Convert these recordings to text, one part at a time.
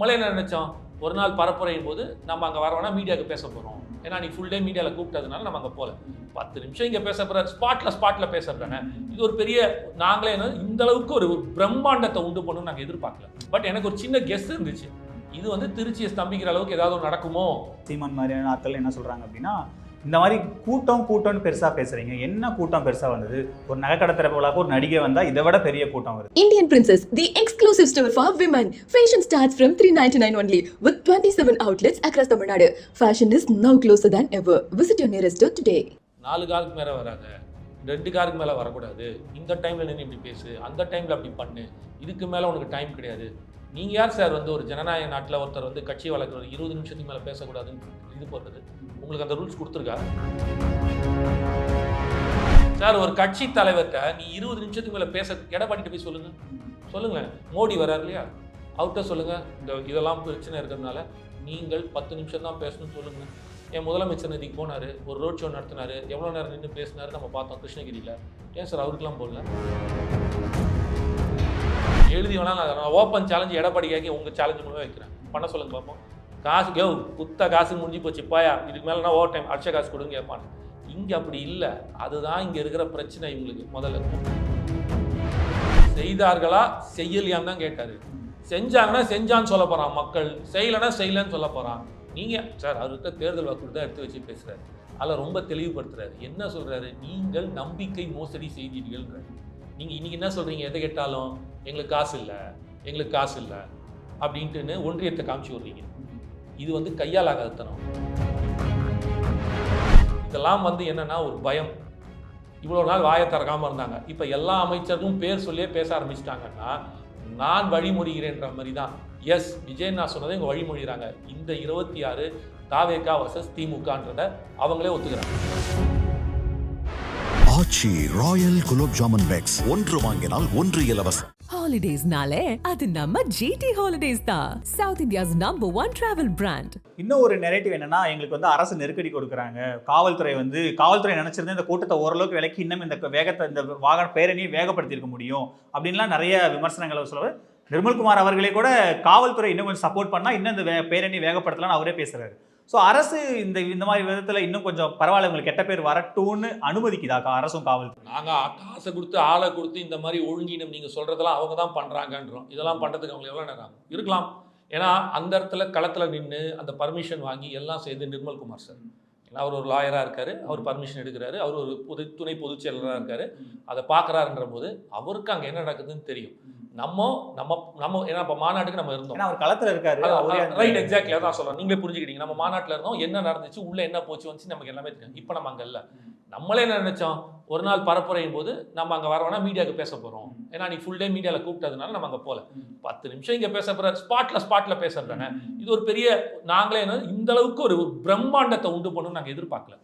நம்மளே என்ன நினைச்சோம்? ஒரு நாள் பரப்புரையும் போது நம்ம அங்கே வரவோனா மீடியாவுக்கு பேச போகிறோம் ஏன்னா நீ ஃபுல் டே மீடியாவில் கூப்பிட்டதுனால நம்ம அங்கே போகல பத்து நிமிஷம் இங்கே பேச போகிற ஸ்பாட்டில் ஸ்பாட்டில் பேசுறதானே இது ஒரு பெரிய நாங்களே என்ன இந்த அளவுக்கு ஒரு பிரம்மாண்டத்தை உண்டு பண்ணணும்னு நாங்கள் எதிர்பார்க்கல. பட் எனக்கு ஒரு சின்ன கெஸ் இருந்துச்சு. இது வந்து திருச்சியை ஸ்தம்பிக்கிற அளவுக்கு ஏதாவது ஒன்று நடக்குமோ? சீமான் மாதிரியான ஆட்கள் என்ன சொல்கிறாங்க அப்படின்னா இந்த மாதிரி கூட்டம் கூட்டம்னு பெருசா பேசுறீங்க என்ன கூட்டம் பெருசா வந்தது ஒரு நகை கடத்துறவங்களாக ஒரு நடிகை வந்தா இதை விட பெரிய கூட்டம் வருது Indian Princess, the exclusive store for women. Fashion starts from 399 only with 27 outlets across Tamil Nadu. Fashion is now closer than ever. Visit your nearest store today. நாலு காருக்கு மேலே வராத ரெண்டு காருக்கு மேலே வரக்கூடாது இந்த டைமில் நின்று இப்படி பேசு அந்த டைமில் அப்படி பண்ணு இதுக்கு மேலே உனக்கு டைம் கிடையாது நீங்கள் யார் சார் வந்து ஒரு ஜனநாயக நாட்டில் ஒருத்தர் வந்து கட்சி வளர்க்குறது இருபது நிமிஷத்துக்கு மேலே பேசக்கூடாதுன்னு இது போடுறது உங்களுக்கு அந்த ரூல்ஸ் கொடுத்துருக்கா? சார் ஒரு கட்சி தலைவர்கிட்ட நீ இருபது நிமிஷத்துக்கு மேலே பேச எடப்பாடிட்டு போய் சொல்லுங்கள் சொல்லுங்களேன். மோடி வரார் இல்லையா? அவர்கிட்ட சொல்லுங்கள் இந்த இதெல்லாம் பிரச்சனை இருக்கிறதுனால நீங்கள் பத்து நிமிஷம் தான் பேசணும்னு சொல்லுங்கள் என் முதலமைச்சர் நிதிக்கு போனார் ஒரு ரோட் ஷோ நடத்தினார் எவ்வளோ நேரம் நின்று பேசினாரு நம்ம பார்த்தோம் கிருஷ்ணகிரியில். ஏன் சார் அவருக்கெல்லாம் போடல? எழுதி வேணா நான் ஓப்பன் சேலஞ்சு எடப்பாடி கேட்க உங்கள் சேலஞ்சு மூலமாக வைக்கிறேன். பண்ண சொல்லுங்க பார்ப்போம் காசு யோ குத்த காசு முடிஞ்சு போச்சு பாயா இதுக்கு மேலே நான் ஓவர் டைம் அடிச்ச காசு கொடுங்க கேட்பான் இங்கே அப்படி இல்லை. அதுதான் இங்கே இருக்கிற பிரச்சனை இவங்களுக்கு முதல்ல. செய்தார்களா? செய்யலையான்னு தான் கேட்டார். செஞ்சாங்கன்னா செஞ்சான்னு சொல்ல போகிறான் மக்கள். செய்யலைன்னா செய்யலன்னு சொல்ல போகிறான் நீங்கள் சார் அவருக்கு தேர்தல் வாக்குறுதி தான் எடுத்து வச்சு பேசுகிறாரு அதில் ரொம்ப தெளிவுபடுத்துறாரு. என்ன சொல்கிறாரு நீங்கள் நம்பிக்கை மோசடி செய்தீர்கள்ன்றாரு. நீங்கள் இன்றைக்கி என்ன சொல்கிறீங்க எதை கேட்டாலும் எங்களுக்கு காசு இல்லை எங்களுக்கு காசு இல்லை அப்படின்ட்டுன்னு ஒன்றியத்தை காமிச்சு விட்றீங்க. இது வந்து கையால் ஆகாதத்தனம் இதெல்லாம் வந்து என்னன்னா ஒரு பயம். இவ்வளோ நாள் வாயை திறக்காமல் இருந்தாங்க. இப்போ எல்லா அமைச்சர்களும் பேர் சொல்லியே பேச ஆரம்பிச்சிட்டாங்கன்னா நான் வழிமொழிகிறேன்ற மாதிரி தான் எஸ் விஜய் நான் சொன்னதை இங்கே வழிமொழிகிறாங்க இந்த இருபத்தி ஆறு தாவேகா வர்சஸ் திமுகன்றத அவங்களே ஒத்துக்கிறாங்க. ஆச்சி ராயல் குலோப் ஜாமன் பேக்ஸ் ஒன்று வாங்கினால் ஒன்று இலவசம். ஹாலிடேஸ்னாலே அது நம்ம ஜிடி ஹாலிடேஸ் தான். South India's number one travel brand இன்னும் ஒரு நெரேட்டிவ் என்னன்னா எங்களுக்கு வந்து அரசு நெருக்கடி கொடுக்குறாங்க. காவல்துறை வந்து காவல்துறை நினைச்சிருந்தா இந்த கூட்டத்தை ஓரளவுக்கு விலக்கி இன்னும் இந்த வேகத்தை இந்த வாகன பேரணியை வேகப்படுத்தியிருக்க முடியும். அப்படின்லாம் நிறைய விமர்சனங்களை சொல்ல நிர்மல்குமார் அவர்களே கூட காவல்துறை இன்னும் கொஞ்சம் சப்போர்ட் பண்ணால் இன்னும் இந்த வே- பேரணி வேகப்படுத்தலாம்னு அவரே பேசுறாரு. ஸோ அரசு இந்த இந்த மாதிரி விதத்துல இன்னும் கொஞ்சம் பரவாயில்ல. உங்களுக்கு கெட்ட பேர் வரட்டும்னு அனுமதிக்குதா? கா- அரசும் காவல்துறை. நாங்கள் காசை கொடுத்து ஆளை கொடுத்து இந்த மாதிரி ஒழுங்கினம் நீங்கள் சொல்கிறதெல்லாம் அவங்க தான் பண்ணுறாங்கன்றோம் இதெல்லாம் பண்ணுறதுக்கு அவங்க எவ்வளோ நேரம்? இருக்கலாம். ஏன்னா அந்த இடத்துல களத்தில் நின்று அந்த பர்மிஷன் வாங்கி எல்லாம் செய்து நிர்மல்குமார் சார். ஏன்னா அவர் ஒரு லாயராக இருக்காரு. அவர் பர்மிஷன் எடுக்கிறாரு. அவர் ஒரு பொது துணை பொதுச் செயலராக இருக்காரு. அதை பார்க்குறாருன்ற போது அவருக்கு அங்கே என்ன நடக்குதுன்னு தெரியும். நம்ம நம்ம நம்ம ஏன்னா இப்போ மாநாட்டுக்கு நம்ம இருந்தோம். அவர் களத்துல இருக்காரு ரைட் எக்ஸாக்ட்லி அதான் சொல்றேன். நீங்களே புரிஞ்சுக்கிட்டீங்க. நம்ம மாநாட்டில் இருந்தோம். என்ன நடந்துச்சு உள்ள என்ன போச்சு வந்துச்சு நமக்கு எல்லாமே தெரியும். இப்போ நம்ம அங்கே இல்லை. நம்மளே என்ன நினைச்சோம்? ஒரு நாள் பரப்புரையும் போது நம்ம அங்கே வரவோனா மீடியாவுக்கு பேச போகிறோம் ஏன்னா நீ ஃபுல் டே மீடியாவில் கூப்பிட்டதுனால நம்ம அங்கே போகல பத்து நிமிஷம் இங்கே பேச போகிற ஸ்பாட்டில் ஸ்பாட்டில் பேசுறதானே இது ஒரு பெரிய நாங்களே என்ன இந்த அளவுக்கு ஒரு பிரம்மாண்டத்தை உண்டு பண்ணணும்னு நாங்கள் எதிர்பார்க்கல.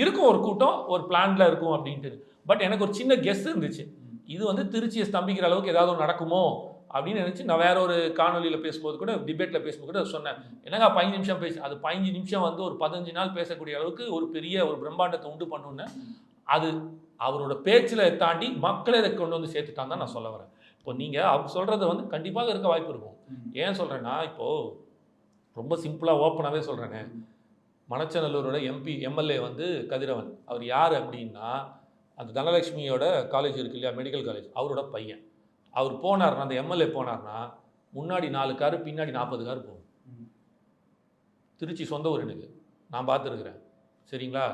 இருக்கும் ஒரு கூட்டம் ஒரு பிளான்ல இருக்கும் அப்படின்ட்டு. பட் எனக்கு ஒரு சின்ன கெஸ் இருந்துச்சு. இது வந்து திருச்சியை ஸ்தம்பிக்கிற அளவுக்கு ஏதாவது ஒன்று நடக்குமோ அப்படின்னு நினச்சி நான் வேற ஒரு காணொலியில் பேசும்போது கூட டிபேட்டில் பேசும்போது கூட சொன்னேன். என்னங்க பதினஞ்சு நிமிஷம் பேசு அது பதினஞ்சு நிமிஷம் வந்து ஒரு பதினஞ்சு நாள் பேசக்கூடிய அளவுக்கு ஒரு பெரிய ஒரு பிரம்மாண்டத்தை உண்டு பண்ணுன்னு அது அவரோட பேச்சில் தாண்டி மக்களை இதை கொண்டு வந்து சேர்த்துட்டான் தான் நான் சொல்ல வரேன். இப்போ நீங்கள் அவர் சொல்கிறத வந்து கண்டிப்பாக இருக்க வாய்ப்பு இருக்கும். ஏன் சொல்கிறேன்னா இப்போது ரொம்ப சிம்பிளாக ஓப்பனாகவே சொல்கிறேனே மணச்சநல்லூரோட எம்பி எம்எல்ஏ வந்து கதிரவன். அவர் யார் அப்படின்னா அந்த தனலட்சுமியோட காலேஜ் இருக்கு இல்லையா மெடிக்கல் காலேஜ் அவரோட பையன். அவர் போனார்னா அந்த எம்எல்ஏ போனார்னா முன்னாடி நாலு காரு பின்னாடி நாற்பது கார் போகும். திருச்சி சொந்த ஊர் எனக்கு. நான் பார்த்துருக்குறேன். சரிங்களா?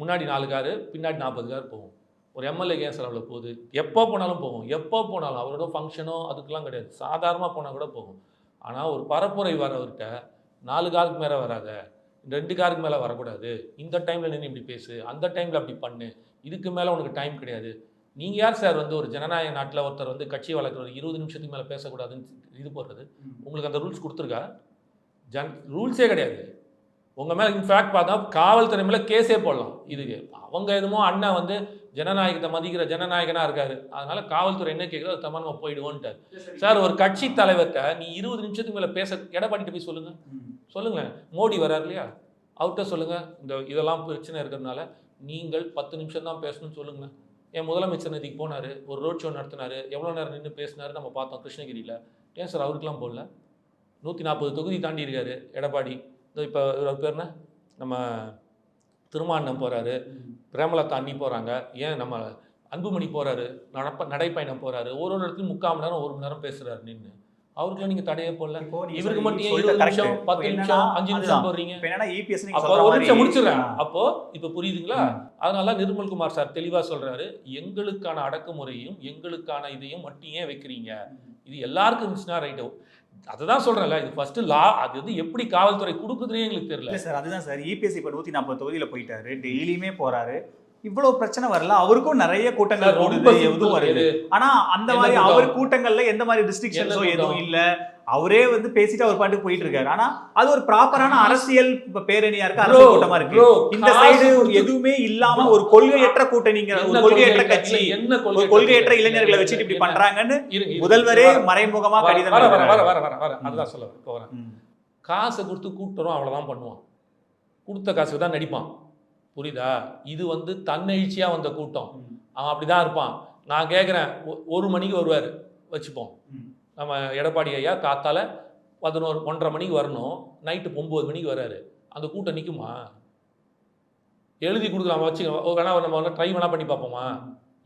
முன்னாடி நாலு காரு பின்னாடி நாற்பது கார் போகும். ஒரு எம்எல்ஏ ஏன் சார் அவ்வளோ போகுது. எப்போ போனாலும் போகும். எப்போ போனாலும் அவரோட ஃபங்க்ஷனோ அதுக்கெலாம் கிடையாது. சாதாரணமாக போனால் கூட போகும். ஆனால் ஒரு பரப்புரை வரவர்கிட்ட நாலு காருக்கு மேலே வராத ரெண்டு காருக்கு மேலே வரக்கூடாது. இந்த டைமில் நின்று இப்படி பேசு அந்த டைமில் அப்படி பண்ணு இதுக்கு மேலே உனக்கு டைம் கிடையாது. நீங்கள் யார் சார் வந்து ஒரு ஜனநாயக நாட்டில் ஒருத்தர் வந்து கட்சி வளர்க்குற இருபது நிமிஷத்துக்கு மேலே பேசக்கூடாதுன்னு இது போடுறது? உங்களுக்கு அந்த ரூல்ஸ் கொடுத்துருக்கா? ஜன் ரூல்ஸே கிடையாது. உங்கள் மேலே இன்ஃபேக்ட் பார்த்தா காவல்துறை மேலே கேஸே போடலாம். இதுக்கு அவங்க எதுமோ அண்ணன் வந்து ஜனநாயகத்தை மதிக்கிற ஜனநாயகனாக இருக்காரு. அதனால காவல்துறை என்ன கேட்குதோ அது தம்மா நம்ம போயிடுவோன்ட்டார் சார் ஒரு கட்சி தலைவர்கிட்ட நீ இருபது நிமிஷத்துக்கு மேலே பேச எடப்பாடிட்டு போய் சொல்லுங்கள் சொல்லுங்களேன். மோடி வரார் இல்லையா? அவர்கிட்ட சொல்லுங்கள் இந்த இதெல்லாம் பிரச்சனை இருக்கிறதுனால நீங்கள் பத்து நிமிஷம் தான் பேசணும்னு சொல்லுங்களேன். என் முதலமைச்சர் நிதிக்கு போனார் ஒரு ரோட் ஷோ நடத்தினார் எவ்வளோ நேரம் நின்று பேசினார் நம்ம பார்த்தோம் கிருஷ்ணகிரியில். ஏன் சார் அவருக்கெலாம் போடல நூற்றி நாற்பது தொகுதி தாண்டி இருக்காரு எடப்பாடி. இதோ இப்போ இவர் பேர் என்ன? நம்ம திருமாண்ணம் போகிறாரு பிரேமலதா அண்ணி போகிறாங்க ஏன் நம்ம அன்புமணி போகிறாரு நடப்ப நடைப்பயணம் போகிறாரு ஒரு ஒரு இடத்துலையும் முக்கால் மணி நேரம் ஒரு மணி நேரம் பேசுகிறாரு நின்று அவருக்குலாம் நீங்கள் தடையே போடல. நீங்க இவருக்கு மட்டும் இருபது. நிமிஷம் பத்து நிமிஷம் அஞ்சு நிமிஷம். போடுறீங்க? நீங்க அப்போ ஒரு நிமிஷம் முடிச்சிடுறேன். அப்போ இப்போ புரியுதுங்களா. அதனால நிர்மல்குமார் சார் தெளிவா சொல்றாரு எங்களுக்கான அடக்குமுறையும் எங்களுக்கான இதையும் மட்டும் ஏன் வைக்கிறீங்க? இது எல்லாருக்கும் இருந்துச்சுன்னா ரைட்டு அதுதான் சொல்றேன்ல இது ஃபர்ஸ்ட் லா அது வந்து எப்படி காவல்துறை கொடுக்குதுன்னே எங்களுக்கு தெரியல. சார் அதுதான் சார். இபிஎஸ் இப்ப நூத்தி நாற்பது தொகுதியில போயிட்டாரு. டெய்லியுமே போறாரு. இவ்வளவு பிரச்சனை வரல அவருக்கும் நிறைய கூட்டங்கள் simple. எதுவும் வருது ஆனா அந்த மாதிரி? அவர் கூட்டங்கள்ல எந்த மாதிரி ரெஸ்ட்ரிக்ஷன்ஸோ எதுவும்? இல்ல அவரே வந்து பேசிட்டு அவர் பாட்டுக்கு போயிட்டு இருக்காரு ஆனா அது ஒரு ப்ராப்பரான அரசியல் பேரணியா இருக்கு அரசியல் கூட்டமா இருக்கு இந்த சைடு எதுவுமே இல்லாம ஒரு கொள்கையற்ற கூட்டணிங்கிற என்ன ஒரு கொள்கையற்ற கொள்கை கட்சி ஒரு கொள்கையற்ற இளைஞர்களை வச்சுட்டு இப்படி பண்றாங்கன்னு முதல்வரே வர- மறைமுகமா கடிதம் வர வர வர எழுதுறாரு. வர வர வர அதுதான் சொல்ல. காசை கொடுத்து கூட்டுறோம் அவ்வளவுதான் பண்ணுவான் கொடுத்த காசுக்கு தான் நடிப்பான் புரியுதா? இது வந்து தன்னெழுச்சியா வந்த கூட்டம். அவன் அப்படிதான் இருப்பான். நான் கேட்குறேன் ஒரு மணிக்கு வருவார் வச்சுப்போம். நம்ம எடப்பாடி ஐயா காத்தால பதினோரு ஒன்றரை மணிக்கு வரணும். நைட்டு ஒம்பது மணிக்கு வராரு. அந்த கூட்டம் நிற்குமா எழுதி கொடுக்கலாம் வச்சு வேணா நம்ம வேணா ட்ரை வேணா பண்ணி பார்ப்போமா?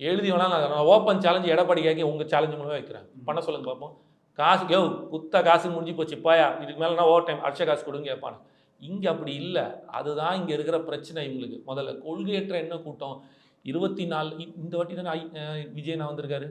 எழுதி வேணா நான் ஓப்பன் சேலஞ்சு எடப்பாடி கேட்க உங்கள் சேலஞ்சு மூலமே வைக்கிறேன். பண்ண சொல்லுங்க பார்ப்போம். காசு யோ குத்த காசு முடிஞ்சு போச்சு பாயா. இதுக்கு மேலேனா ஓவர் டைம் அடிச்ச காசு கொடுங்க கேட்பானு. இங்கே அப்படி இல்லை. அதுதான் இங்கே இருக்கிற பிரச்சனை இவங்களுக்கு. முதல்ல கொள்கையற்ற என்ன கூட்டம்? இருபத்தி நாலு இ- இந்த வாட்டி தானே ஐ- விஜய் நான் வந்திருக்காரு.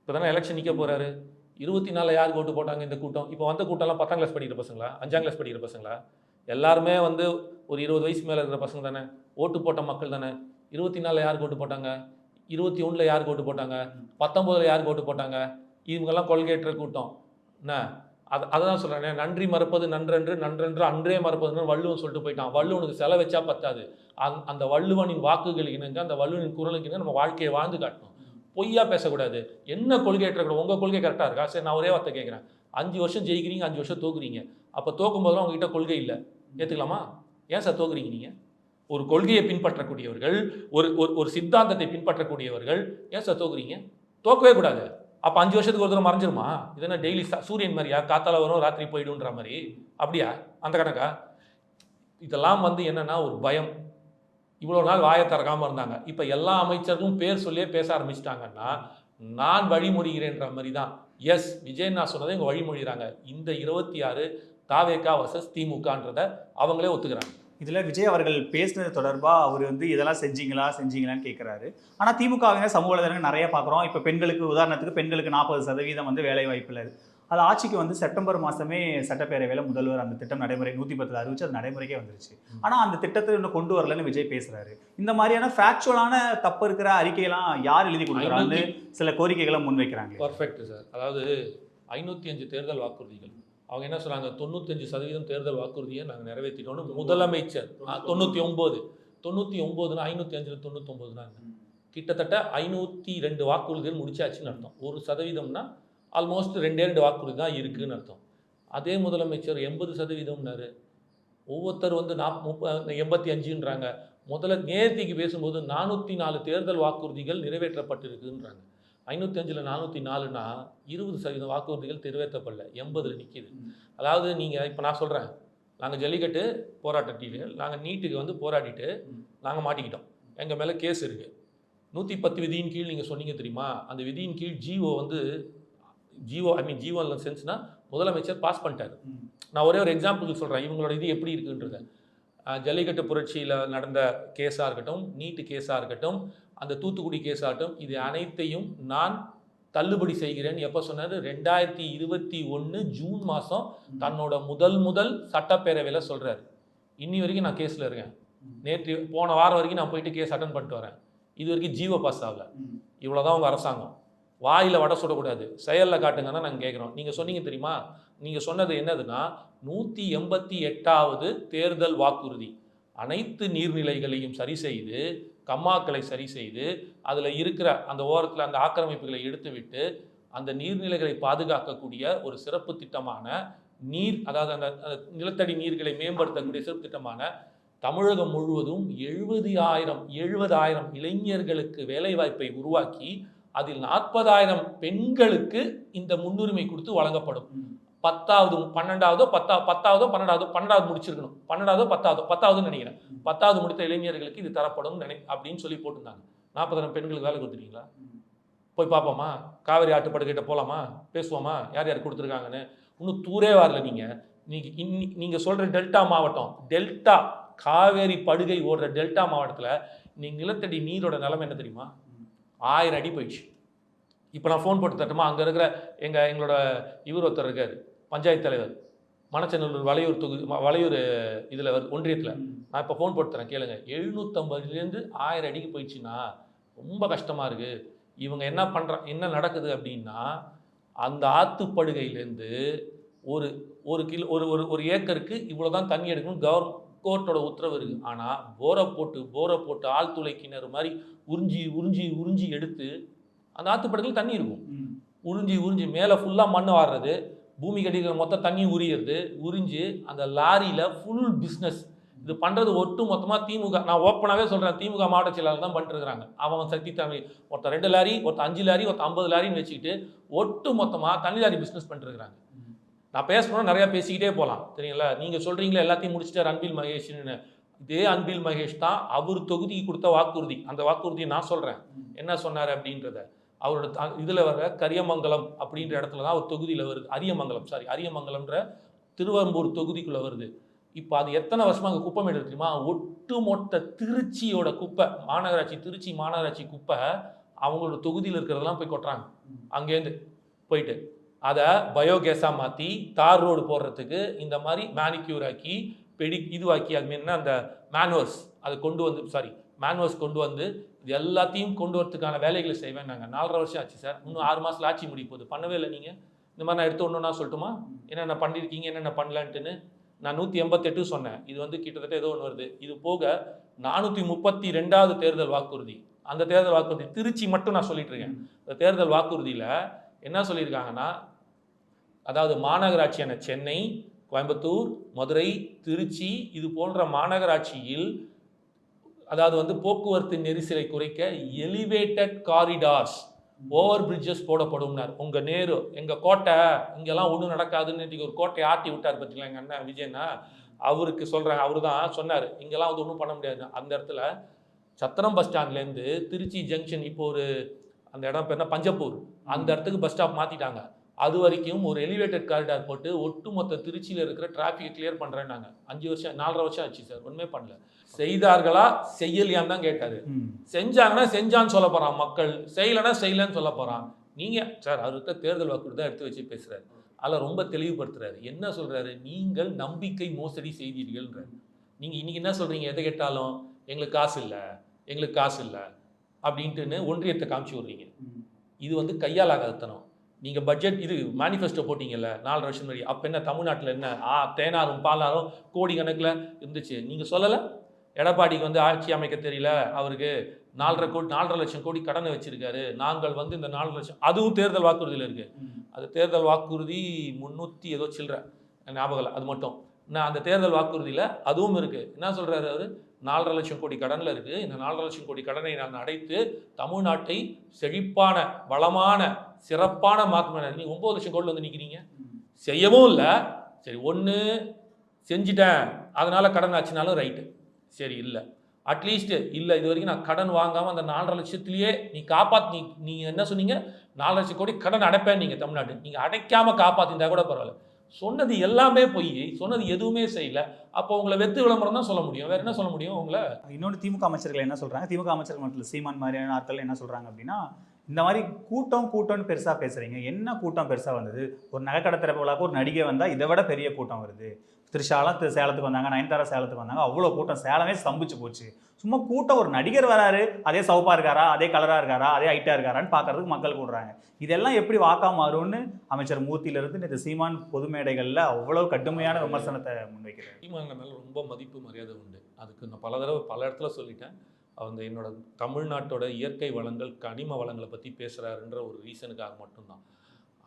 இப்போ தானே எலெக்ஷன் நிற்க போகிறாரு இருபத்தி நாலில் யாருக்கு ஓட்டு போட்டாங்க இந்த கூட்டம்? இப்போ வந்த கூட்டம்லாம் பத்தாம் கிளாஸ் படிக்கிற பசங்களா? அஞ்சாம் கிளாஸ் படிக்கிற பசங்களா? எல்லாருமே வந்து ஒரு இருபது வயசு மேலே இருக்கிற பசங்க தானே. ஓட்டு போட்ட மக்கள் தானே. இருபத்தி நாலில் யாருக்கு ஓட்டு போட்டாங்க? இருபத்தி ஒன்றில் யாருக்கு ஓட்டு போட்டாங்க? பத்தொம்போதில் யாருக்கு ஓட்டு போட்டாங்க? இவங்கெல்லாம் கொள்கையற்ற கூட்டம். என்ன? அது அதான் சொல்கிறேன் நன்றி மறப்பது நன்றன்று நன்றன்று அன்றே மறப்பதுன்னு வள்ளுவன் சொல்லிட்டு போயிட்டான். வள்ளுவனுக்கு செலவு வச்சா பத்தாது. அந் அந்த வள்ளுவனின் வாக்குகளுக்கு இணங்க அந்த வள்ளுவனின் குரலுக்கு இணங்க நம்ம வாழ்க்கையை வாழ்ந்து காட்டணும். பொய்யா பேசக்கூடாது. என்ன கொள்கையற்ற கூட உங்கள் கொள்கை கரெக்டாக இருக்கா? சரி நான் ஒரே வார்த்தை கேட்குறேன். அஞ்சு வருஷம் ஜெயிக்கிறீங்க அஞ்சு வருஷம் தோக்குறீங்க. அப்போ தோக்கும் போதெல்லாம் உங்ககிட்ட கொள்கை இல்லை. ஏற்றுக்கலாமா ஏன் சார் தோக்குறீங்க நீங்கள் ஒரு கொள்கையை பின்பற்றக்கூடியவர்கள் ஒரு ஒரு ஒரு சித்தாந்தத்தை பின்பற்றக்கூடியவர்கள் ஏன் சார் தோக்குறீங்க? தோக்கவே கூடாது. அப்போ அஞ்சு வருஷத்துக்கு ஒரு தடவை மறைஞ்சிருமா? இது என்ன டெய்லி சூரியன் மாதிரியா? காத்தால வரும் ராத்திரி போயிடுன்ற மாதிரி. அப்படியா? அந்த கணக்கா? இதெல்லாம் வந்து என்னன்னா ஒரு பயம். இவ்வளோ நாள் வாயை திறக்காமல் இருந்தாங்க. இப்போ எல்லா அமைச்சர்களும் பேர் சொல்லியே பேச ஆரம்பிச்சிட்டாங்கன்னா நான் வழிமொழிகிறேன்ற மாதிரி தான் எஸ் விஜய் நான் சொன்னதை இங்கே வழிமொழிகிறாங்க. இந்த இருபத்தி ஆறு தாவேக்கா வர்சஸ் திமுகன்றதை அவங்களே ஒத்துக்கிறாங்க. இதுல விஜய் அவர்கள் பேசினது தொடர்பா அவர் வந்து இதெல்லாம் செஞ்சீங்களா செஞ்சீங்களான்னு கேட்குறாரு ஆனா திமுகவினர் சமூக வலைதளங்கள் நிறைய பார்க்குறோம் இப்போ பெண்களுக்கு உதாரணத்துக்கு பெண்களுக்கு நாற்பது சதவீதம் வந்து வேலை வாய்ப்பில் அது ஆட்சிக்கு வந்து செப்டம்பர் மாசமே சட்டப்பேரவையில் முதல்வர் அந்த திட்டம் நடைமுறை நூற்றி பத்தில் அறிவிச்சு அது நடைமுறைக்கே வந்துருச்சு. ஆனா அந்த திட்டத்தை இன்னும் கொண்டு வரலன்னு விஜய் பேசுறாரு. இந்த மாதிரியான ஃபேக்சுவலான தப்பு இருக்கிற அறிக்கையெல்லாம் யார் எழுதி கொடுக்குறான்னு சில கோரிக்கைகளை முன்வைக்கிறாங்க. பர்ஃபெக்ட் சார் அதாவது ஐநூற்றி அஞ்சு தேர்தல் வாக்குறுதிகள். அவங்க என்ன சொல்றாங்க தொண்ணூத்தஞ்சு சதவீதம் தேர்தல் வாக்குறுதியை நாங்கள் நிறைவேற்றிட்டோம்னு முதலமைச்சர் தொண்ணூற்றி ஒம்பது தொண்ணூற்றி ஒம்போதுனா ஐநூற்றி அஞ்சில் தொண்ணூத்தொம்போதுனா கிட்டத்தட்ட ஐநூற்றி ரெண்டு வாக்குறுதிகள் முடிச்சாச்சுன்னு அர்த்தம். ஒரு சதவீதம்னா ஆல்மோஸ்ட் ரெண்டே ரெண்டு வாக்குறுதி தான் இருக்குன்னு அர்த்தம். அதே முதலமைச்சர் எண்பது சதவீதம்னாரு. ஒவ்வொருத்தர் வந்து நாப் முப்ப எண்பத்தி அஞ்சுன்றாங்க. முதல்ல நேர்த்திக்கு பேசும்போது நானூற்றி நாலு தேர்தல் வாக்குறுதிகள் நிறைவேற்றப்பட்டிருக்குன்றாங்க. ஐநூற்றி அஞ்சில் நானூற்றி நாலுனா இருபது சதவீதம் வாக்குறுதிகள் நிறைவேற்றப்படல. எண்பதில் நிற்கிது அதாவது நீங்கள் இப்போ நான் சொல்கிறேன் நாங்கள் ஜல்லிக்கட்டு போராட்டத்தில் நாங்கள் நீட்டுக்கு வந்து போராடிட்டு நாங்கள் மாட்டிக்கிட்டோம். எங்கள் மேலே கேஸ் இருக்குது நூற்றி பத்து விதியின் கீழ் நீங்கள் சொன்னீங்க தெரியுமா? அந்த விதியின் கீழ் ஜிஓ வந்து ஜிஓ ஐ மீன் ஜிஓ சென்ஸ்னா முதலமைச்சர் பாஸ் பண்ணிட்டாரு. நான் ஒரே ஒரு எக்ஸாம்பிள் சொல்கிறேன் இவங்களோட இது எப்படி இருக்குன்றத. ஜல்லிக்கட்டு புரட்சியில் நடந்த கேஸாக இருக்கட்டும் நீட்டு கேஸாக இருக்கட்டும் அந்த தூத்துக்குடி கேஸாகட்டும் இது அனைத்தையும் நான் தள்ளுபடி செய்கிறேன். எப்போ சொன்னார்? ரெண்டாயிரத்தி இருபத்தி ஒன்று ஜூன் மாதம் தன்னோட முதல் முதல் சட்டப்பேரவையில் சொல்கிறாரு இன்னி வரைக்கும் நான் கேஸில் இருக்கேன். நேற்று போன வாரம் வரைக்கும் நான் போயிட்டு கேஸ் அட்டன் பண்ணிட்டு வரேன். இது வரைக்கும் ஜீவோ பாஸ் ஆகல. இவ்வளோதான் உங்கள் அரசாங்கம். வாயில் வடை சுடக்கூடாது. செயலில் காட்டுங்கன்னா நாங்கள் கேட்குறோம் நீங்கள் சொன்னீங்க தெரியுமா? நீங்கள் சொன்னது என்னதுன்னா நூற்றி எண்பத்தி எட்டாவது தேர்தல் வாக்குறுதி. அனைத்து நீர்நிலைகளையும் சரி செய்து கம்மாக்களை சரி செய்து அதில் இருக்கிற அந்த ஓரத்தில் அந்த ஆக்கிரமிப்புகளை எடுத்துவிட்டு அந்த நீர்நிலைகளை பாதுகாக்கக்கூடிய ஒரு சிறப்பு திட்டமான நீர் அதாவது அந்த நிலத்தடி நீர்களை மேம்படுத்தக்கூடிய சிறப்பு திட்டமான தமிழகம் முழுவதும் எழுபது ஆயிரம் எழுபதாயிரம் இளைஞர்களுக்கு வேலைவாய்ப்பை உருவாக்கி அதில் நாற்பதாயிரம் பெண்களுக்கு இந்த முன்னுரிமை கொடுத்து வழங்கப்படும். பத்தாவது பன்னெண்டாவதோ பத்தா பத்தாவதோ பன்னெண்டாவதோ பன்னெண்டாவது முடிச்சிருக்கணும். பன்னெண்டாவதோ பத்தாவதோ பத்தாவதுன்னு நினைக்கிறேன். பத்தாவது முடித்த இளைஞர்களுக்கு இது தரப்படும் நினை அப்படின்னு சொல்லி போட்டிருந்தாங்க. நாற்பதாயிரம் பெண்களுக்கு வேலை கொடுத்துருக்கீங்களா போய் பார்ப்போமா காவேரி ஆட்டுப்படுக்கிட்ட போகலாமா பேசுவோமா? யார் யார் கொடுத்துருக்காங்கன்னு? இன்னும் தூரே வரல நீங்கள் நீங்கள் இன்னி நீங்கள் சொல்கிற டெல்டா மாவட்டம் டெல்டா காவேரி படுகை ஓடுற டெல்டா மாவட்டத்தில் நீங்கள் நிலத்தடி நீரோட நிலைமை என்ன தெரியுமா? ஆயிரம் அடி போயிடுச்சு. இப்போ நான் ஃபோன் போட்டு தட்டுமா அங்கே இருக்கிற எங்கள் எங்களோட இவர் ஒருத்தர் இருக்கார். பஞ்சாயத்து தலைவர். மணச்சநல்லூர் வளையூர் தொகுதி ம- வளையூர் இதில் ஒன்றியத்தில். நான் இப்போ ஃபோன் போட்டு தரேன் கேளுங்க. எழுநூற்றம்பதுலேருந்து ஆயிரம் அடிக்கு போயிடுச்சுன்னா ரொம்ப கஷ்டமாக இருக்குது இவங்க என்ன பண்ணுற என்ன நடக்குது அப்படின்னா அந்த ஆத்துப்படுகையிலேருந்து ஒரு ஒரு கிலோ ஒரு ஒரு ஒரு ஏக்கருக்கு இவ்வளோ தான் தண்ணி எடுக்கணும் கவர் கோர்ட்டோட உத்தரவு இருக்குது ஆனால் போரை போட்டு போரை போட்டு ஆழ்துளை கிணறு மாதிரி உறிஞ்சி உறிஞ்சி உறிஞ்சி எடுத்து அந்த ஆத்துப்படுகையில் தண்ணி இருக்கும். உறிஞ்சி உறிஞ்சி மேலே ஃபுல்லாக மண் வாடுறது பூமி கட்டிக்கிற மொத்த தண்ணி உரியறது உறிஞ்சு அந்த லாரியில் ஃபுல் பிஸ்னஸ் இது பண்ணுறது ஒட்டு மொத்தமாக திமுக. நான் ஓப்பனாகவே சொல்கிறேன் திமுக மாவட்ட செயலாளர் தான் பண்ணிட்டுருக்காங்க அவன் சக்தி தமிழ் ஒருத்தன் ரெண்டு லாரி ஒருத்தன் அஞ்சு லாரி ஒருத்தர் ஐம்பது லாரின்னு வச்சுக்கிட்டு ஒட்டு மொத்தமாக தண்ணி லாரி பிஸ்னஸ் பண்ணிட்டுருக்காங்க நான் பேசணும் நிறையா பேசிக்கிட்டே போகலாம் சரிங்களா? நீங்கள் சொல்கிறீங்களா எல்லாத்தையும் முடிச்சுட்டு அன்பில் மகேஷ்னு இதே அன்பில் மகேஷ் தான் அவர் தொகுதிக்கு கொடுத்த வாக்குறுதி. அந்த வாக்குறுதியை நான் சொல்கிறேன் என்ன சொன்னார் அப்படின்றத. அவரோட இதில் வர கரியமங்கலம் அப்படின்ற இடத்துல தான் அவர் தொகுதியில் வருது. அரியமங்கலம் சாரி அரியமங்கலம்ன்ற திருவம்பூர் தொகுதிக்குள்ளே வருது. இப்போ அது எத்தனை வருஷமாக அங்கே குப்பை மேடு தெரியுமா? ஒட்டுமொத்த திருச்சியோட குப்பை மாநகராட்சி திருச்சி மாநகராட்சி குப்பை அவங்களோட தொகுதியில் இருக்கிறதெல்லாம் போய் கொட்டுறாங்க. அங்கேருந்து போயிட்டு. அதை பயோகேஸாக மாற்றி தார் ரோடு போடுறதுக்கு இந்த மாதிரி மேனிக்யூர் ஆக்கி பெடி இதுவாக்கி அது என்ன அந்த மேனுவல்ஸ் அதை கொண்டு வந்து சாரி மேனுவல்ஸ் கொண்டு வந்து இது எல்லாத்தையும் கொண்டு வரதுக்கான வேலைகளை செய்வேன் நாங்கள் நாலரை வருஷம் ஆச்சு சார். இன்னும் ஆறு மாதத்தில் ஆட்சி முடிய போகுது. பண்ணவே இல்லை நீங்கள் இந்த மாதிரி நான் எடுத்து ஒன்றுனா சொல்லட்டுமா? என்னென்ன பண்ணியிருக்கீங்க என்னென்ன பண்ணலான்ட்டுன்னு நான் நூற்றி எண்பத்தெட்டு சொன்னேன். இது வந்து கிட்டத்தட்ட ஏதோ ஒன்று வருது. இது போக நானூற்றி முப்பத்தி ரெண்டாவது தேர்தல் வாக்குறுதி. அந்த தேர்தல் வாக்குறுதி திருச்சி மட்டும் நான் சொல்லிட்டு இருக்கேன். இந்த தேர்தல் வாக்குறுதியில் என்ன சொல்லியிருக்காங்கன்னா அதாவது மாநகராட்சியான சென்னை கோயம்புத்தூர் மதுரை திருச்சி இது போன்ற மாநகராட்சியில் அதாவது வந்து போக்குவரத்து நெரிசலை குறைக்க எலிவேட்டட் காரிடார்ஸ் ஓவர் பிரிட்ஜஸ் போடப்படும்னார். உங்கள் நேரு எங்கள் கோட்டை இங்கெல்லாம் ஒன்றும் நடக்காதுன்னு ஒரு கோட்டை ஆட்டி விட்டார் பார்த்தீங்களா எங்கள் அண்ணன் விஜயனா? அவருக்கு சொல்கிறேன் அவர் தான் சொன்னார். இங்கெல்லாம் வந்து ஒன்றும் பண்ண முடியாது அந்த இடத்துல சத்திரம் பஸ் ஸ்டாண்ட்லேருந்து திருச்சி ஜங்ஷன் இப்போ ஒரு அந்த இடம் பேர் என்ன? பஞ்சப்பூர். அந்த இடத்துக்கு பஸ் ஸ்டாப் மாற்றிட்டாங்க அது வரைக்கும் ஒரு எலிவேட்டட் காரிடார் போட்டு ஒட்டுமொத்த திருச்சியில் இருக்கிற டிராஃபிக்கை கிளியர் பண்ணுறேன்னாங்க அஞ்சு வருஷம் நாலரை வருஷம் ஆச்சு சார். ஒன்றுமே பண்ணல. செய்தார்களா? செய்யலையான்னு தான் கேட்டார். செஞ்சாங்கன்னா செஞ்சான்னு சொல்ல போறான் மக்கள். செய்யலைன்னா செய்யலன்னு சொல்ல போறான். நீங்க சார் அவர்கிட்ட தேர்தல் வாக்குறுதி தான் எடுத்து வச்சு பேசுறாரு. அதில் ரொம்ப தெளிவுபடுத்துறாரு. என்ன சொல்றாரு? நீங்கள் நம்பிக்கை மோசடி செய்தீர்கள்ன்றாரு நீங்க இன்னைக்கு என்ன சொல்றீங்க? எதை கேட்டாலும் எங்களுக்கு காசு இல்லை. எங்களுக்கு காசு இல்லை. அப்படின்ட்டுன்னு ஒன்றியத்தை காமிச்சு விடுறீங்க. இது வந்து கையால் ஆகாதத்தனம். நீங்கள் பட்ஜெட் இது மேனிஃபெஸ்டோ போட்டிங்கல்ல நாலு வருஷம் முன்னாடி அப்போ என்ன தமிழ்நாட்டில் என்ன ஆ தேனாரும் பாலாரும் கோடி கணக்கில் இருந்துச்சு. நீங்கள் சொல்லலை? எடப்பாடிக்கு வந்து ஆட்சி அமைக்க தெரியல அவருக்கு நாலரை கோடி நாலரை லட்சம் கோடி கடனை வச்சிருக்காரு. நாங்கள் வந்து இந்த நாலரை லட்சம் அதுவும் தேர்தல் வாக்குறுதியில் இருக்கு. அது தேர்தல் வாக்குறுதி முந்நூற்றி ஏதோ சில்லற ஞாபகம் அது மட்டும். நான் அந்த தேர்தல் வாக்குறுதியில் அதுவும் இருக்கு. என்ன சொல்றாரு அவரு? நாலரை லட்சம் கோடி கடனில் இருக்குது இந்த நாலரை லட்சம் கோடி கடனை நான் அடைத்து தமிழ்நாட்டை செழிப்பான வளமான சிறப்பான மாற்றம் நீ ஒம்பது லட்சம் கோடியில் வந்து நிற்கிறீங்க செய்யவும் இல்லை. சரி ஒன்று செஞ்சிட்டேன். அதனால் கடன் ஆச்சுனாலும் ரைட்டு. சரி இல்லை. அட்லீஸ்ட் இல்லை இது வரைக்கும் நான் கடன் வாங்காமல் அந்த நாலரை லட்சத்துலேயே நீ காப்பாத் நீ நீங்கள் என்ன சொன்னீங்க? நாலு லட்சம் கோடி கடன் அடைப்பேன் நீங்கள் தமிழ்நாடு நீங்கள் அடைக்காமல் காப்பாற்றிருந்தா கூட பரவாயில்ல. சொன்னது எல்லாமே பொய். சொன்னது எதுவுமே செய்யல. அப்போ உங்களை வெத்து விளம்பரம் தான் சொல்ல முடியும். வேற என்ன சொல்ல முடியும் உங்களை? இன்னொன்று திமுக அமைச்சர்கள் என்ன சொல்றாங்க? திமுக அமைச்சர்கள் மட்டும் சீமான் மாதிரியான ஆட்கள் என்ன சொல்றாங்க அப்படின்னா இந்த மாதிரி கூட்டம் கூட்டம்னு பெருசாக பேசுகிறீங்க என்ன கூட்டம் பெருசாக வந்தது? ஒரு நகைக்கடை திறப்பு விழாக்கு ஒரு நடிகை வந்தால் இதை விட பெரிய கூட்டம் வருது. திருஷாலாம் திரு சேலத்துக்கு வந்தாங்க நயன்தாரா சேலத்துக்கு வந்தாங்க. அவ்வளோ கூட்டம் சேலமே ஸ்தம்பிச்சு போச்சு. சும்மா கூட்டம் ஒரு நடிகர் வராரு அதே சவுப்பா இருக்காரா அதே கலரா இருக்காரா அதே ஹைட்டா இருக்காரான்னு பார்க்கறதுக்கு மக்கள் கூடுறாங்க. இதெல்லாம் எப்படி வாக்கா மாறும்னு அமைச்சர் மூர்த்தியிலிருந்து இந்த சீமான் பொது மேடைகள்ல அவ்வளவு கடுமையான விமர்சனத்தை முன்வைக்கிறார். சீமான் மேலே ரொம்ப மதிப்பு மரியாதை உண்டு. அதுக்கு நான் பல தடவை பல இடத்துல சொல்லிட்டேன். அவங்க என்னோட தமிழ்நாட்டோட இயற்கை வளங்கள் கனிம வளங்களை பற்றி பேசுகிறாருன்ற ஒரு ரீசனுக்காக மட்டும்தான்.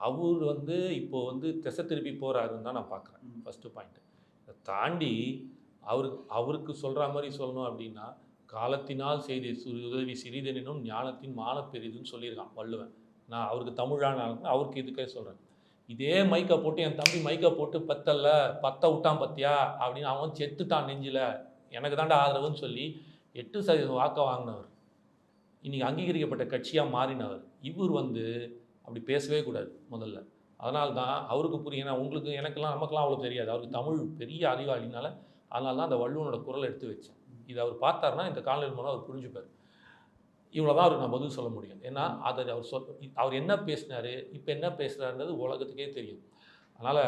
அவர் வந்து இப்போ வந்து திசை திருப்பி போகிறாருன்னு தான் நான் பார்க்குறேன். ஃபஸ்ட்டு பாயிண்ட் இதை தாண்டி அவருக்கு அவருக்கு சொல்கிற மாதிரி சொல்லணும் அப்படின்னா காலத்தினால் செய்தி உதவி சிறிதெனினும் ஞானத்தின் மான பெரிதுன்னு சொல்லியிருக்கான் வள்ளுவன். நான் அவருக்கு தமிழான அவருக்கு இதுக்கே சொல்கிறேன் இதே மைக்கை போட்டு என் தம்பி மைக்கை போட்டு பத்தல்ல பத்த விட்டான் பத்தியா? அப்படின்னு அவன் செத்துட்டான் நெஞ்சில். எனக்கு தாண்டா ஆதரவுன்னு சொல்லி எட்டு சதவீதம் வாக்கை வாங்கினவர். இன்றைக்கி அங்கீகரிக்கப்பட்ட கட்சியாக மாறினவர். இவர் வந்து அப்படி பேசவே கூடாது முதல்ல. அதனால தான் அவருக்கு ஏன்னா உங்களுக்கு எனக்கெல்லாம் நமக்கெல்லாம் அவ்வளோ தெரியாது. அவருக்கு தமிழ் பெரிய அறிவாளினால அதனால தான் அந்த வள்ளுவனோட குரல் எடுத்து வச்சேன். இதை அவர் பார்த்தாருன்னா இந்த காணொலி மூலம் அவர் புரிஞ்சுப்பார். இவ்வளோ தான் அவருக்கு நான் பதில் சொல்ல முடியும். ஏன்னா அதை அவர் சொல் அவர் என்ன பேசினாரு இப்போ என்ன பேசுகிறாருன்றது உலகத்துக்கே தெரியும். அதனால்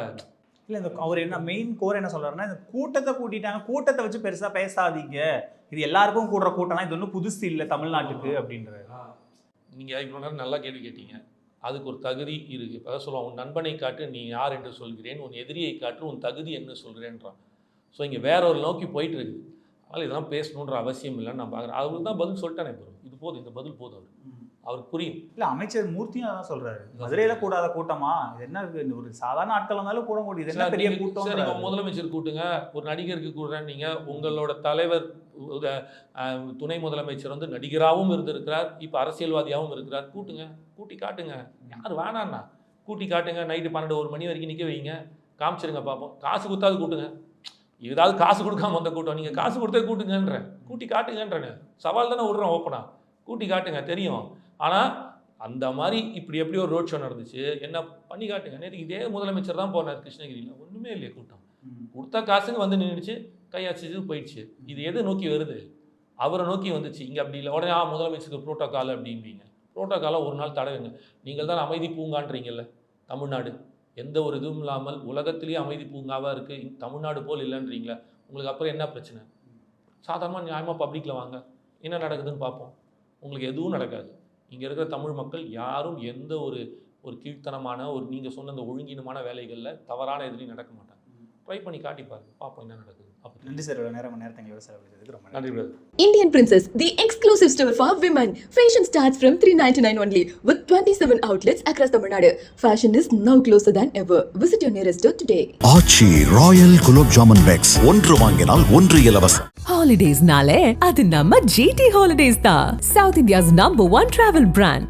இல்ல இந்த அவர் என்ன மெயின் கோர் என்ன சொல்றாருன்னா இந்த கூட்டத்தை கூட்டிட்டாங்க. கூட்டத்தை வச்சு பெருசா பேசாதீங்க. இது எல்லாருக்கும் கூடுற கூட்டம்னா இது ஒன்றும் புதுசு இல்லை தமிழ்நாட்டுக்கு அப்படின்றாரு. நீங்கள் இவ்வளோ நேரம் நல்லா கேள்வி கேட்டீங்க. அதுக்கு ஒரு தகுதி இருக்குது இப்போ சொல்லுவான் உன் நண்பனை காட்டு நீ யார் என்று சொல்கிறேன். உன் எதிரியை காட்டு உன் தகுதி என்ன சொல்கிறேன்றான். ஸோ இங்கே வேற ஒரு நோக்கி போயிட்டு இருக்குது அதனால் இதெல்லாம் பேசணுன்ற அவசியம் இல்லைன்னு நான் பார்க்குறேன் அவருக்கு தான் பதில் சொல்லிட்டானே ப்ரோ இது போதும் இந்த பதில் போதும் அவர் அவருக்கு புரியும். இல்ல அமைச்சர் மூர்த்தியும் அதான் சொல்றாரு. மதுரையில கூடாத கூட்டமா? இது என்ன ஒரு சாதாரண ஆட்கள் வந்தாலும் கூட முடியுது பெரிய கூட்டம் முதலமைச்சர் கூட்டுங்க. ஒரு நடிகருக்கு கூடுறேன் நீங்க உங்களோட தலைவர் துணை முதலமைச்சர் வந்து நடிகராகவும் இருந்திருக்கிறார். இப்போ அரசியல்வாதியாகவும் இருக்கிறார். கூட்டுங்க. கூட்டி காட்டுங்க. யார் வேணாண்ணா கூட்டி காட்டுங்க. நைட்டு பன்னெண்டு ஒரு மணி வரைக்கும் நிற்க வைங்க. காமிச்சிருங்க பார்ப்போம் காசு கொடுத்தாது கூட்டுங்க. ஏதாவது காசு கொடுக்காம வந்த கூட்டம். நீங்கள் காசு கொடுத்தே கூட்டுங்கன்றேன். கூட்டி காட்டுங்கன்றேன் சவால் தானே விடுறோம் ஓப்பனா. கூட்டி காட்டுங்க. தெரியும். ஆனால் அந்த மாதிரி இப்படி எப்படி ஒரு ரோட் ஷோ நடந்துச்சு? என்ன பண்ணி காட்டுங்க. நேற்று இதே முதலமைச்சர் தான் போனார் கிருஷ்ணகிரியில். ஒன்றுமே இல்லையே கூட்டம். கொடுத்த காசுங்க வந்து நின்றுச்சு கையாச்சு போயிடுச்சு. இது எது நோக்கி வருது? அவரை நோக்கி வந்துச்சு. இங்கே அப்படி இல்லை. உடனே ஆ முதலமைச்சருக்கு புரோட்டோக்கால் அப்படிம்பீங்க. புரோட்டோக்காலை ஒரு நாள் தடவைங்க நீங்கள் தான் அமைதி பூங்கான்றீங்கல்ல தமிழ்நாடு. எந்த ஒரு இதுவும் இல்லாமல் உலகத்திலேயே அமைதி பூங்காவாக இருக்குது தமிழ்நாடு போல் இல்லைன்றீங்களே உங்களுக்கு அப்புறம் என்ன பிரச்சனை? சாதாரணமாக நியாயமாக பப்ளிக்கில் வாங்க. என்ன நடக்குதுன்னு பார்ப்போம். உங்களுக்கு எதுவும் நடக்காது. இங்கே இருக்கிற தமிழ் மக்கள் யாரும் எந்த ஒரு ஒரு கீழ்த்தனமான ஒரு நீங்கள் சொன்ன அந்த ஒழுங்கீனமான வேலைகளில் தவறான எதுலையும் நடக்க மாட்டாங்க. ட்ரை பண்ணி காட்டி பார்ப்போம் என்ன நடக்குது நன்றி சார் நேரம் நேரத்தை எங்களோட செலவழிச்சதுக்கு ரொம்ப நன்றி. Indian Princess, the exclusive store for women. Fashion starts from 399 only with 27 outlets across Tamil Nadu. Fashion is now closer than ever. Visit your nearest store today. Aachi royal gulab jamun packs ஒன்று வாங்கினால் ஒன்று இலவசம் Holidays nale, அது நம்ம GT Holidays தான். South India's number one travel brand.